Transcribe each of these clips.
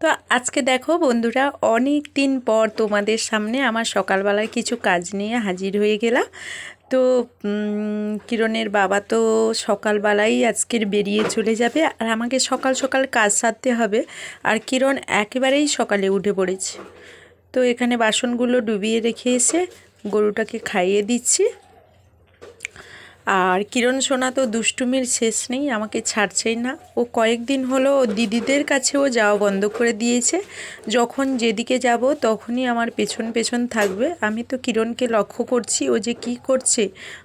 তো আজকে দেখো বন্ধুরা, অনেক দিন পর তোমাদের সামনে আমার সকালবেলার কিছু কাজ নিয়ে হাজির হয়ে গেলাম। তো কিরণের বাবা তো সকালবেলাই আজকের বেরিয়ে চলে যাবে আর আমাকে সকাল সকাল কাজ সারতে হবে আর কিরণ একেবারেই সকালে উঠে পড়েছে। তো এখানে বাসনগুলো ডুবিয়ে রেখে এসে গরুটাকে খাইয়ে দিচ্ছি। আর কিরণ সোনা তো দুষ্টুমির শেষ নেই, আমাকে ছাড়ছেই না। ও কয়েকদিন হলো দিদিদের কাছেও যাওয়া বন্ধ করে দিয়েছে। যখন যেদিকে যাব তখনই আমার পেছন পেছন থাকবে। আমি তো কিরণকে লক্ষ্য করছি, ও যে কি করছে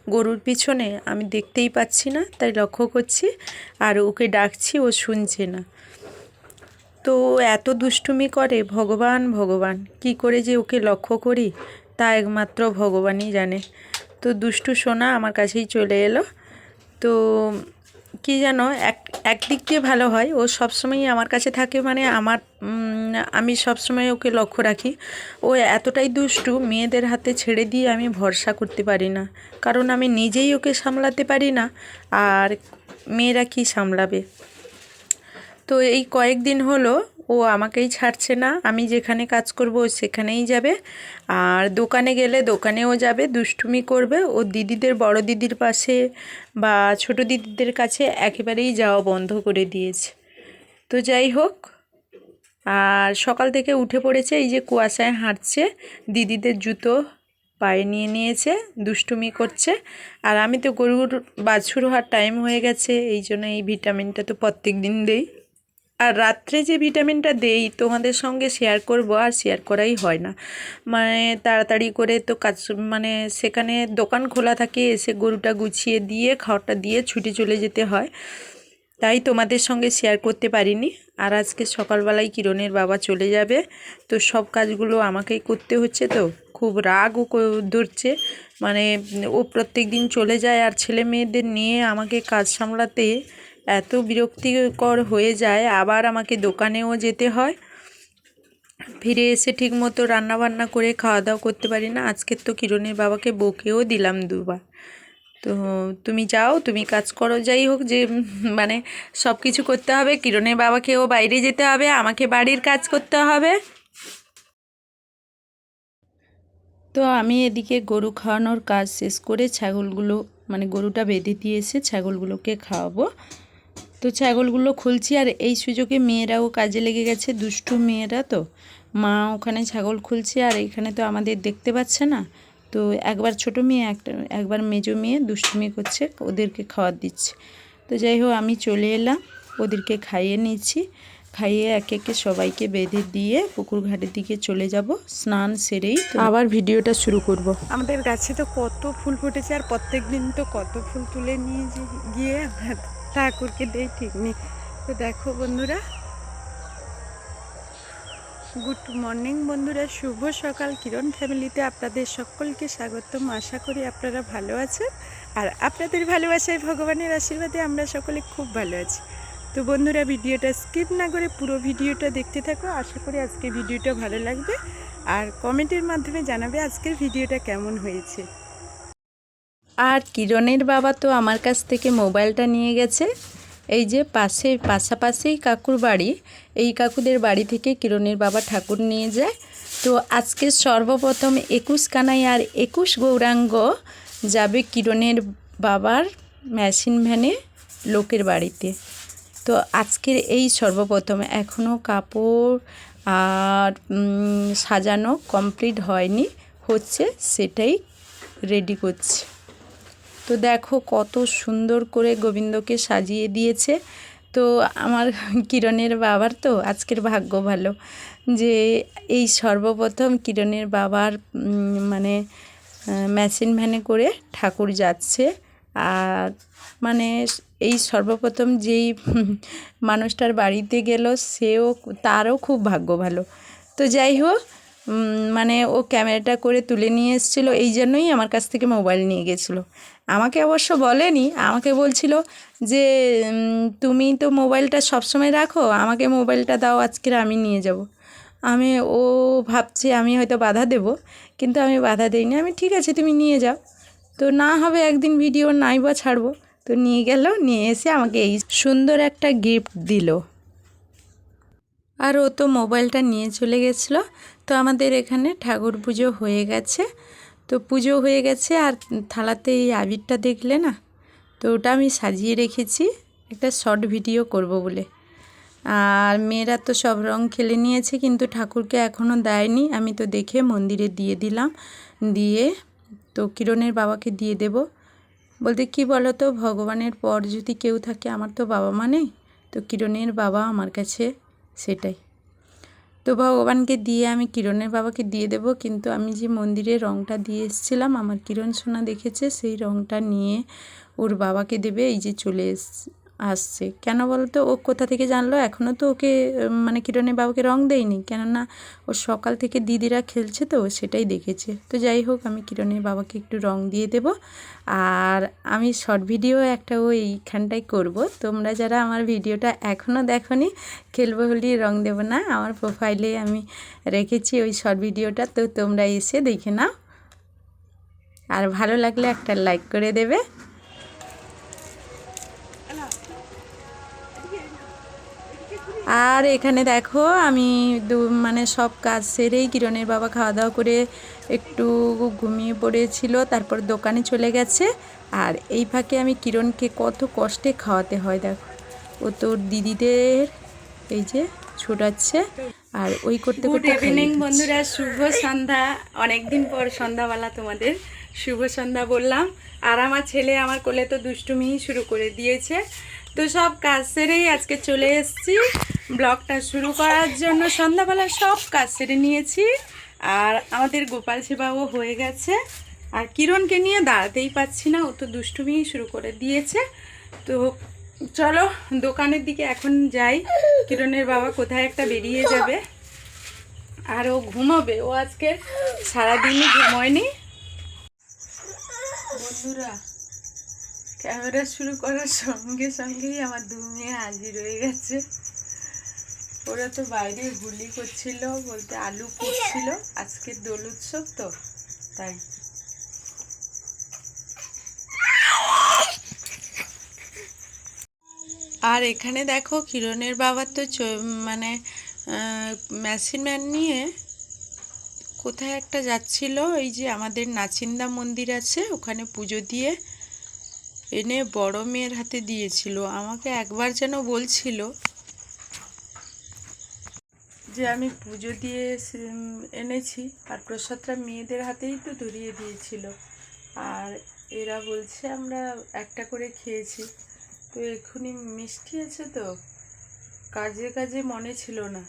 গরুর পিছনে, আমি দেখতেই পাচ্ছি না, তাই লক্ষ্য করছি আর ওকে ডাকছি, ও শুনছে না। তো এত দুষ্টুমি করে, ভগবান ভগবান, কি করে যে ওকে লক্ষ্য করি? তা একমাত্র ভগবানই জানে। তো দুষ্টু সোনা আমার কাছেই চলে এলো। তো কি যেন এক, একদিক দিয়ে ভালো হয়, ও সবসময়ই আমার কাছে থাকে মানে আমার আমি সবসময় ওকে লক্ষ্য রাখি। ও এতটাই দুষ্টু, মেয়েদের হাতে ছেড়ে দিয়ে আমি ভরসা করতে পারি না। কারণ আমি নিজেই ওকে সামলাতে পারি না, আর মেয়েরা কি সামলাবে? তো এই কয়েকদিন হলো ও আমাকেই ছাড়ছে না। আমি যেখানে কাজ করব ও সেখানেই যাবে। আর দোকানে গেলে দোকানেও যাবে, দুষ্টুমি করবে। ও দিদিদের, বড় দিদির পাশে বা ছোট দিদিদের কাছে একেবারেই যাওয়া বন্ধ করে দিয়েছে। তো যাই হোক, আর সকাল থেকে উঠে পড়েছে, এই যে কুয়াশায় হাঁটছে। দিদিদের জুতো পায়ে নিয়ে নিয়েছে, দুষ্টুমি করছে। আর আমি তো গরুর বাছুর হওয়ার টাইম হয়ে গেছে, এই জন্য এই ভিটামিনটা তো প্রত্যেক দিন দেই। আর রাত্রে যে ভিটামিনটা দেই, তোমাদের সঙ্গে শেয়ার করব, আর শেয়ার করাই হয় না। মানে তাড়াতাড়ি করে তো কাজ মানে সেখানে দোকান খোলা থাকে, এসে গরুটা গুছিয়ে দিয়ে, খাওয়াটা দিয়ে ছুটে চলে যেতে হয়। তাই তোমাদের সঙ্গে শেয়ার করতে পারিনি। আর আজকে সকালবেলায় কিরণের বাবা চলে যাবে, তো সব কাজগুলো আমাকেই করতে হচ্ছে তো। খুব রাগও ধরছে। মানে ও প্রত্যেক দিন চলে যায়, আর ছেলে মেয়েদের নিয়ে আমাকে কাজ সামলাতে এত বিরক্তিকর হয়ে যায়, আবার আমাকে দোকানেও যেতে হয়। ফিরে এসে ঠিক মতো রান্নাবান্না করে খাওয়া দাওয়া করতে পারি না। আজকের তো কিরণের বাবাকে বকেও দিলাম দুবার। তো তুমি যাও, তুমি কাজ করো, যাই হোক যে মানে সব কিছু করতে হবে। কিরণের বাবাকেও বাইরে যেতে হবে, আমাকে বাড়ির কাজ করতে হবে। তো আমি এদিকে গরু খাওয়ানোর কাজ শেষ করে ছাগলগুলো মানে গরুটা বেঁধে দিয়ে এসে ছাগলগুলোকে খাওয়াবো। তো ছাগলগুলো খুলছি আর এই সুযোগে মেয়েরাও কাজে লেগে গেছে, দুষ্টু মেয়েরা তো। মা ওখানে ছাগল খুলছে আর এখানে তো আমাদের দেখতে পাচ্ছে না। তো একবার ছোট মেয়ে, একটা, একবার মেজো মেয়ে দুষ্টু মেয়ে করছে, ওদেরকে খাওয়ার দিচ্ছে। তো যাই হোক, আমি চলে এলাম, ওদেরকে খাইয়ে নিচ্ছি। খাইয়ে একে একে সবাইকে বেঁধে দিয়ে পুকুর ঘাটের দিকে চলে যাব স্নান সেরেই আবার ভিডিওটা শুরু করব। আমাদের গাছে তো কত ফুল ফুটেছে আর প্রত্যেক দিন তো কত ফুল তুলে নিয়ে যে- গিয়ে আমরা ঠাকুরকে দেই ঠিক নেই। তো দেখো বন্ধুরা গুড মর্নিং বন্ধুরা শুভ সকাল। কিরণ ফ্যামিলিতে আপনাদের সকলকে স্বাগতম। আশা করি আপনারা ভালো আছেন। আর আপনাদের ভালোবাসায় ভগবানের আশীর্বাদে আমরা সকলে খুব ভালো আছি। তো বন্ধুরা, ভিডিওটা স্কিপ না করে পুরো ভিডিওটা দেখতে থাকো। আশা করি আজকে ভিডিওটা ভালো লাগবে। আর কমেন্টের মাধ্যমে জানাবে আজকের ভিডিওটা কেমন হয়েছে। আর কিরণের বাবা তো আমার কাছ থেকে মোবাইলটা নিয়ে গেছে। এই যে পাশে, পাশাপাশিই কাকুর বাড়ি। এই কাকুদের বাড়ি থেকে কিরণের বাবা ঠাকুর নিয়ে যায়। তো আজকে সর্বপ্রথম একুশ কানাই আর একুশ গৌরাঙ্গ যাবে কিরণের বাবার মেশিন ভ্যানে লোকের বাড়িতে। তো আজকের এই সর্বপ্রথম এখনও কাপড় আর সাজানো কমপ্লিট হয়নি, হচ্ছে সেটাই রেডি করছে। তো দেখো কত সুন্দর করে গোবিন্দকে সাজিয়ে দিয়েছে। তো আমার কিরণের বাবার তো আজকের ভাগ্য ভালো যে এই সর্বপ্রথম কিরণের বাবার মানে মেশিন ভ্যানে করে ঠাকুর যাচ্ছে। আর মানে এই সর্বপ্রথম যেই মানুষটার বাড়িতে গেল, সেও তারও খুব ভাগ্য ভালো। তো যাই হোক মানে ও ক্যামেরাটা করে তুলে নিয়ে এসেছিল, এই জন্যই আমার কাছ থেকে মোবাইল নিয়ে গেছিল। আমাকে অবশ্য বলেনি, আমাকে বলছিল যে তুমি তো মোবাইলটা সবসময় রাখো, আমাকে মোবাইলটা দাও, আজকের আমি নিয়ে যাব। আমি, ও ভাবছে আমি হয়তো বাধা দেব, কিন্তু আমি বাধা দিইনি। আমি ঠিক আছে, তুমি নিয়ে যাও। তো না হবে একদিন ভিডিও নাই বা ছাড়বো। তো নিয়ে গেল, নিয়ে এসে আমাকে এই সুন্দর একটা গিফট দিল। আর ও তো মোবাইলটা নিয়ে চলে গেছিল। তো আমাদের এখানে ঠাকুর পুজো হয়ে গেছে। তো পুজো হয়ে গেছে আর থালাতে এই আবিরটা দেখলে না, তো ওটা আমি সাজিয়ে রেখেছি। একটা শর্ট ভিডিও করব বলে। আর মেয়েরা তো সব রং খেলে নিয়েছে, কিন্তু ঠাকুরকে এখনও দেয়নি। আমি তো দেখে মন্দিরে দিয়ে দিলাম। দিয়ে তো কিরণের বাবাকে দিয়ে দেব। বলতে, কি বলো তো ভগবানের পর যদি কেউ থাকে, আমার তো বাবা মানে তো কিরণের বাবা আমার কাছে সেটাই। তো ভগবানকে দিয়ে আমি কিরণের বাবাকে দিয়ে দেব, কিন্তু আমি যে মন্দিরে রঙটা দিয়ে এসেছিলাম, আমার কিরণ সোনা দেখেছে, সেই রঙটা নিয়ে ওর বাবাকে দেবে, এই যে চলে এস আসছে। কেন বলতো? ও কোথা থেকে জানলো? এখনও তো ওকে মানে কিরণের বাবাকে রং দেয়নি। কেননা ও সকাল থেকে দিদিরা খেলছে তো, সেটাই দেখেছে। তো যাই হোক, আমি কিরণের বাবাকে একটু রং দিয়ে দেব। আর আমি শর্ট ভিডিও একটা ও করব। তোমরা যারা আমার ভিডিওটা এখনও দেখোনি, খেলব হলি রং দেবো না। আমার প্রোফাইলে আমি রেখেছি ওই শর্ট ভিডিওটা, তো তোমরা এসে দেখে নাও। আর ভালো লাগলে একটা লাইক করে দেবে। আর এখানে দেখো আমি দু মানে সব কাজ সেরেই কিরণের বাবা খাওয়া দাওয়া করে একটু ঘুমিয়ে পড়েছিল তারপর দোকানে চলে গেছে। আর এই ফাঁকে আমি কিরণকে কত কষ্টে খাওয়াতে হয় দেখো। ও তোর দিদিদের এই যে ছোটাচ্ছে আর ওই করতে গুড করতে খাইয়ে ইভিনিং বন্ধুরা শুভ সন্ধ্যা। অনেকদিন পর সন্ধ্যাবেলা তোমাদের। শুভ সন্ধ্যা বললাম। আর আমার ছেলে আমার কোলে তো দুষ্টুমি শুরু করে দিয়েছে। তো সব কাজ সেরেই আজকে চলে এসেছি। ব্লগটা শুরু করার জন্য সন্ধ্যাবেলা সব কাজ সেরে নিয়েছি। আর আমাদের গোপাল সেবাও হয়ে গেছে। আর কিরণকে নিয়ে দাঁড়াতেই পাচ্ছি না, ও তো দুষ্টুমি শুরু করে দিয়েছে। তো চলো, দোকানের দিকে এখন যাই। কিরণের বাবা কোথায় একটা বেরিয়ে যাবে। আর ও ঘুমাবে। ও আজকে সারাদিনই ঘুমোয়নি। বন্ধুরা, ক্যামেরা শুরু করার সঙ্গে সঙ্গেই আমার দু মেয়ে হাজির হয়ে গেছে। ওরা তো বাইরে গুলি করছিল, বলতে আলু পুড়ছিল, আজকে দোল উৎসব তো, তাই। আর এখানে দেখো, কিরণের বাবার তো মানে মেশিন ম্যান নিয়ে কোথায় একটা যাচ্ছিল? এই যে আমাদের নাচিন্দা মন্দির আছে, ওখানে পুজো দিয়ে এনে বড় মেয়ের হাতে দিয়েছিল। আমাকে একবার যেন বলছিল যে আমি পুজো দিয়ে এনেছি, আর প্রসাদটা মেয়েদের হাতেই তো ধরিয়ে দিয়েছিল। আর এরা বলছে আমরা একটা করে খেয়েছি। তো এক্ষুনি মিষ্টি আছে তো? কাজে কাজে মনে ছিল না।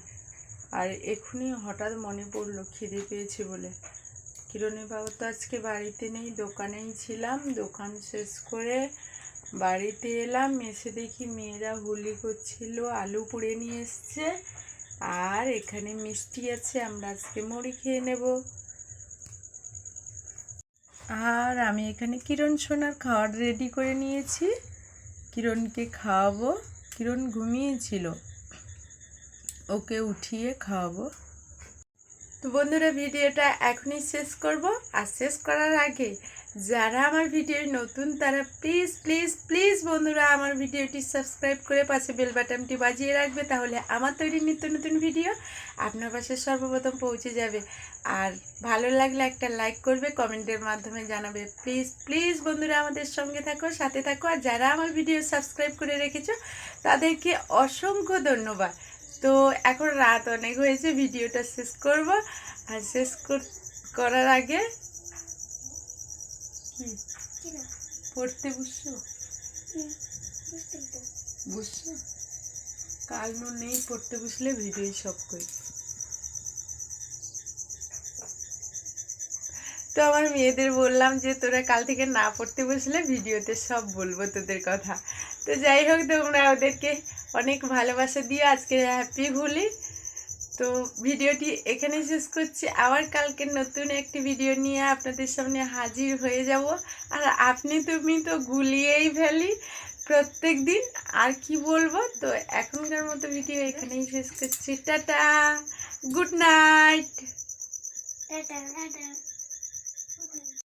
আর এক্ষুনি হঠাৎ মনে পড়ল, খিদে পেয়েছে বলে। কিরণের বাবা তো আজকে বাড়িতে নেই, দোকানেই ছিলাম। দোকান শেষ করে বাড়িতে এলাম, এসে দেখি মেয়েরা হোলি করছিল, আলু পুড়ে নিয়ে এসছে। আর এখানে মিষ্টি আছে, আমরা আজকে মুড়ি খেয়ে নেব। আর আমি এখানে কিরণ সোনার খাওয়ার রেডি করে নিয়েছি। কিরণকে খাওয়াবো। কিরণ ঘুমিয়েছিল। ওকে উঠিয়ে খাওয়াবো। তো বন্ধুরা, ভিডিওটা এখনই শেষ করব। আর শেষ করার আগে যারা আমার ভিডিও নতুন, তারা প্লিজ প্লিজ প্লিজ বন্ধুরা আমার ভিডিওটি সাবস্ক্রাইব করে পাশে বেল বাটনটি বাজিয়ে রাখবে, তাহলে আমার তৈরি নিত্য নতুন ভিডিও আপনার পাশে সর্বপ্রথম পৌঁছে যাবে। আর ভালো লাগলে একটা লাইক করবে কমেন্টের মাধ্যমে জানাবে। প্লিজ প্লিজ বন্ধুরা আমাদের সঙ্গে থাকো, সাথে থাকো। আর যারা আমার ভিডিও সাবস্ক্রাইব করে রেখেছো, তাদেরকে অসংখ্য ধন্যবাদ। তো এখন রাত অনেক হয়েছে, ভিডিওটা শেষ করব। আর শেষ কর- করার আগে পড়তে বসছো? বুঝছ কাল নেই, পড়তে বসলে ভিডিও সব করি। তো আমার মেয়েদের বললাম যে, তোরা কাল থেকে না পড়তে বসলে ভিডিওতে সব বলব তোদের কথা। তো যাই হোক, তোমরা ওদেরকে অনেক ভালোবাসা দিয়ে আজকে হ্যাপি হোলি। তো ভিডিওটি এখানেই শেষ করছি। আবার কালকে নতুন একটি ভিডিও নিয়ে আপনাদের সামনে হাজির হয়ে যাব। আর আপনি তুমি তো গুলিয়েই ফেলি প্রত্যেক দিন। আর কি বলব? তো এখনকার মতো ভিডিও এখানেই শেষ করছি। Tata! Good night tata tata.